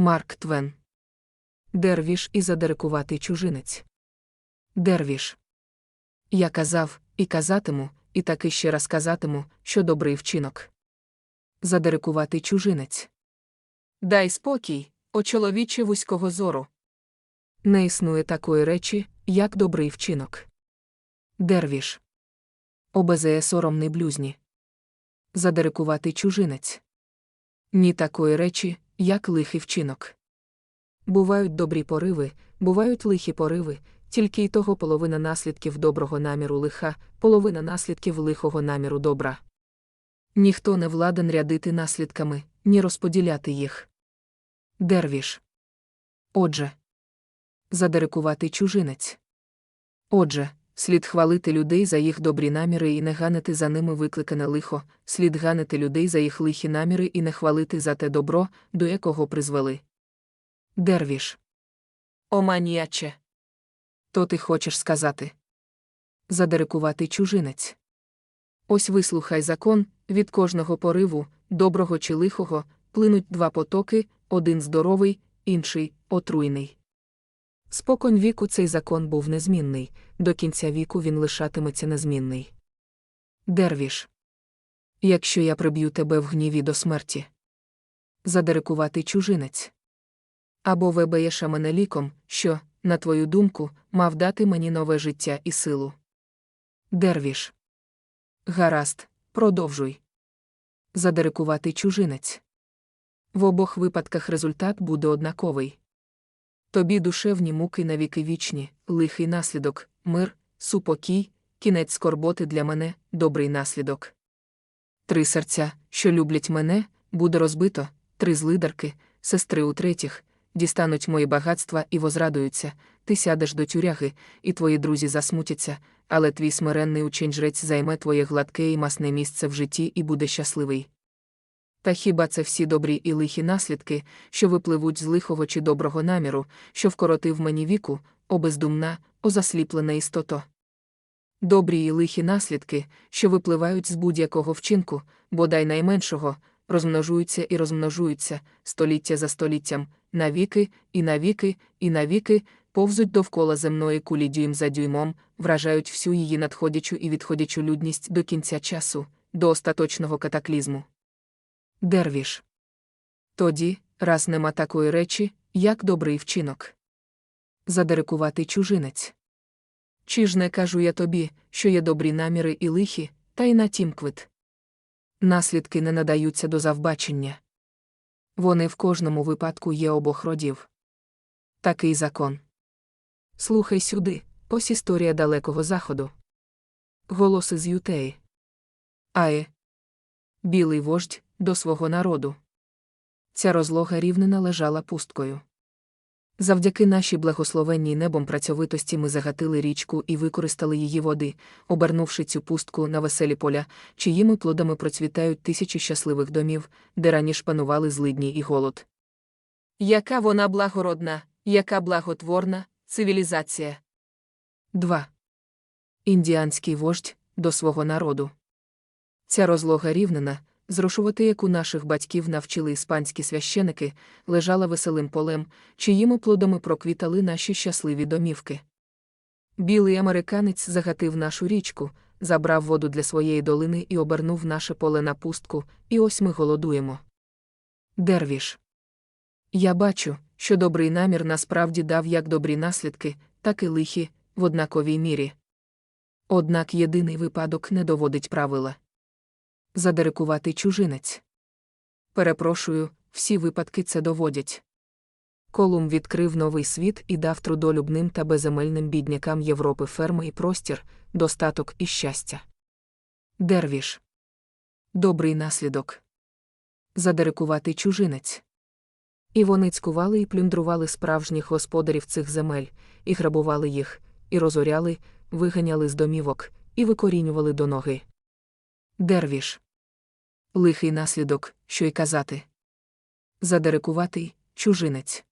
Марк Твен. Дервіш і задерекуватий чужинець. Дервіш. Я казав, і казатиму, і таки ще раз казатиму, що добрий вчинок. Задерекуватий чужинець. Дай спокій, о чоловіче вузького зору. Не існує такої речі, як добрий вчинок. Дервіш. Обезеє соромний блюзні. Задерекуватий чужинець. Ні такої речі, як лихий вчинок. Бувають добрі пориви, бувають лихі пориви, тільки й того половина наслідків доброго наміру лиха, половина наслідків лихого наміру добра. Ніхто не владен рядити наслідками, ні розподіляти їх. Дервіш. Отже. Задерекуватий чужинець. Отже, слід хвалити людей за їх добрі наміри і не ганити за ними викликане лихо, слід ганити людей за їх лихі наміри і не хвалити за те добро, до якого призвели. Дервіш. О маніяче. То ти хочеш сказати? Задерекуватий чужинець. Ось вислухай закон, від кожного пориву, доброго чи лихого, плинуть два потоки, один здоровий, інший отруйний. Споконь віку цей закон був незмінний, до кінця віку він лишатиметься незмінний. Дервіш. Якщо я приб'ю тебе в гніві до смерті. Задерекуватий чужинець. Або вебеєш мене ліком, що, на твою думку, мав дати мені нове життя і силу. Дервіш. Гаразд, продовжуй. Задерекуватий чужинець. В обох випадках результат буде однаковий. Тобі душевні муки навіки вічні, лихий наслідок, мир, супокій, кінець скорботи для мене, добрий наслідок. Три серця, що люблять мене, буде розбито, три злидарки, сестри у третіх, дістануть мої багатства і возрадуються, ти сядеш до тюряги, і твої друзі засмутяться, але твій смиренний учень жрець займе твоє гладке і масне місце в житті і буде щасливий. Та хіба це всі добрі і лихі наслідки, що випливуть з лихого чи доброго наміру, що вкоротив мені віку, о бездумна, о істото? Добрі і лихі наслідки, що випливають з будь-якого вчинку, бодай найменшого, розмножуються і розмножуються, століття за століттям, навіки, і навіки, і навіки, повзуть довкола земної кулі дюйм за дюймом, вражають всю її надходячу і відходячу людність до кінця часу, до остаточного катаклізму. Дервіш. Тоді, раз нема такої речі, як добрий вчинок. Задерекуватий чужинець. Чи ж не кажу я тобі, що є добрі наміри і лихі, та й на тім квит. Наслідки не надаються до завбачення. Вони в кожному випадку є обох родів. Такий закон. Слухай сюди, ось історія далекого заходу. Голоси з Ютеї. Ае. Білий вождь до свого народу. Ця розлога рівнина лежала пусткою. Завдяки нашій благословенній небом працьовитості ми загатили річку і використали її води, обернувши цю пустку на веселі поля, чиїми плодами процвітають тисячі щасливих домів, де раніше панували злидні і голод. Яка вона благородна, яка благотворна цивілізація. 2. Індіанський вождь до свого народу. Ця розлога зрушувати яку наших батьків навчили іспанські священики, лежала веселим полем, чиїми плодами проквітали наші щасливі домівки. Білий американець загатив нашу річку, забрав воду для своєї долини і обернув наше поле на пустку, і ось ми голодуємо. Дервіш. Я бачу, що добрий намір насправді дав як добрі наслідки, так і лихі, в однаковій мірі. Однак єдиний випадок не доводить правила задерекуватий чужинець. Перепрошую, всі випадки це доводять. Колум відкрив новий світ і дав трудолюбним та безземельним біднякам Європи ферми і простір, достаток і щастя. Дервіш. Добрий наслідок. Задерекуватий чужинець. І вони цькували і плюндрували справжніх господарів цих земель, і грабували їх, і розоряли, виганяли з домівок, і викорінювали до ноги. Дервіш. Лихий наслідок, що й казати. Задерекуватий чужинець.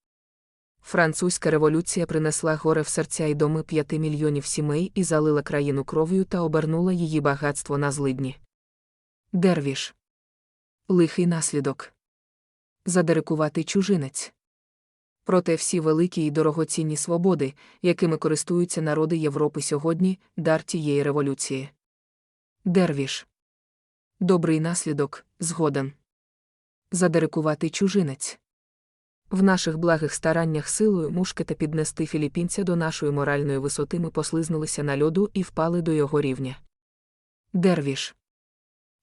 Французька революція принесла горе в серця й доми п'яти мільйонів сімей і залила країну кров'ю та обернула її багатство на злидні. Дервіш. Лихий наслідок. Задерекуватий чужинець. Проте всі великі і дорогоцінні свободи, якими користуються народи Європи сьогодні, дар тієї революції. Дервіш. Добрий наслідок, згоден. Задерикуватий чужинець. В наших благих стараннях силою мушкета піднести філіппінця до нашої моральної висоти ми послизнулися на льоду і впали до його рівня. Дервіш.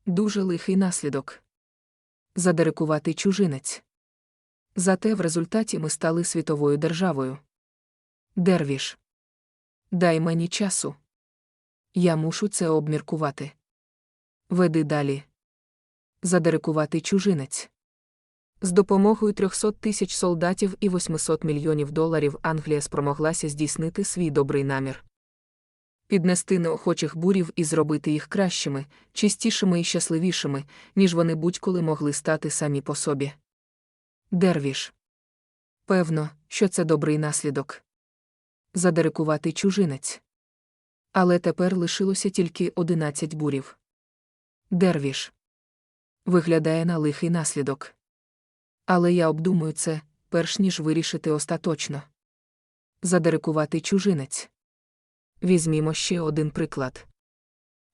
Дуже лихий наслідок. Задерикуватий чужинець. Зате в результаті ми стали світовою державою. Дервіш. Дай мені часу. Я мушу це обміркувати. Веди далі. Задерикуватий чужинець. З допомогою 300 тисяч солдатів і 800 мільйонів доларів Англія спромоглася здійснити свій добрий намір. Піднести неохочих бурів і зробити їх кращими, чистішими і щасливішими, ніж вони будь-коли могли стати самі по собі. Дервіш. Певно, що це добрий наслідок. Задерикуватий чужинець. Але тепер лишилося тільки 11 бурів. Дервіш. Виглядає на лихий наслідок. Але я обдумую це, перш ніж вирішити остаточно. Задерикуватий чужинець. Візьмімо ще один приклад.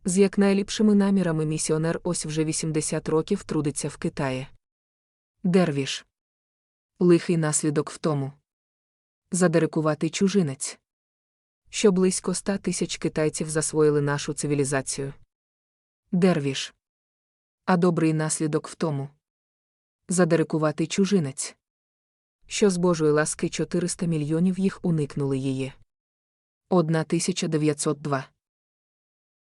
З як найліпшими намірами місіонер ось вже 80 років трудиться в Китаї. Дервіш. Лихий наслідок в тому. Задерикуватий чужинець. Що близько ста тисяч китайців засвоїли нашу цивілізацію. Дервіш. А добрий наслідок в тому. Задерикуватий чужинець. Що з Божої ласки 400 мільйонів їх уникнули її. 1902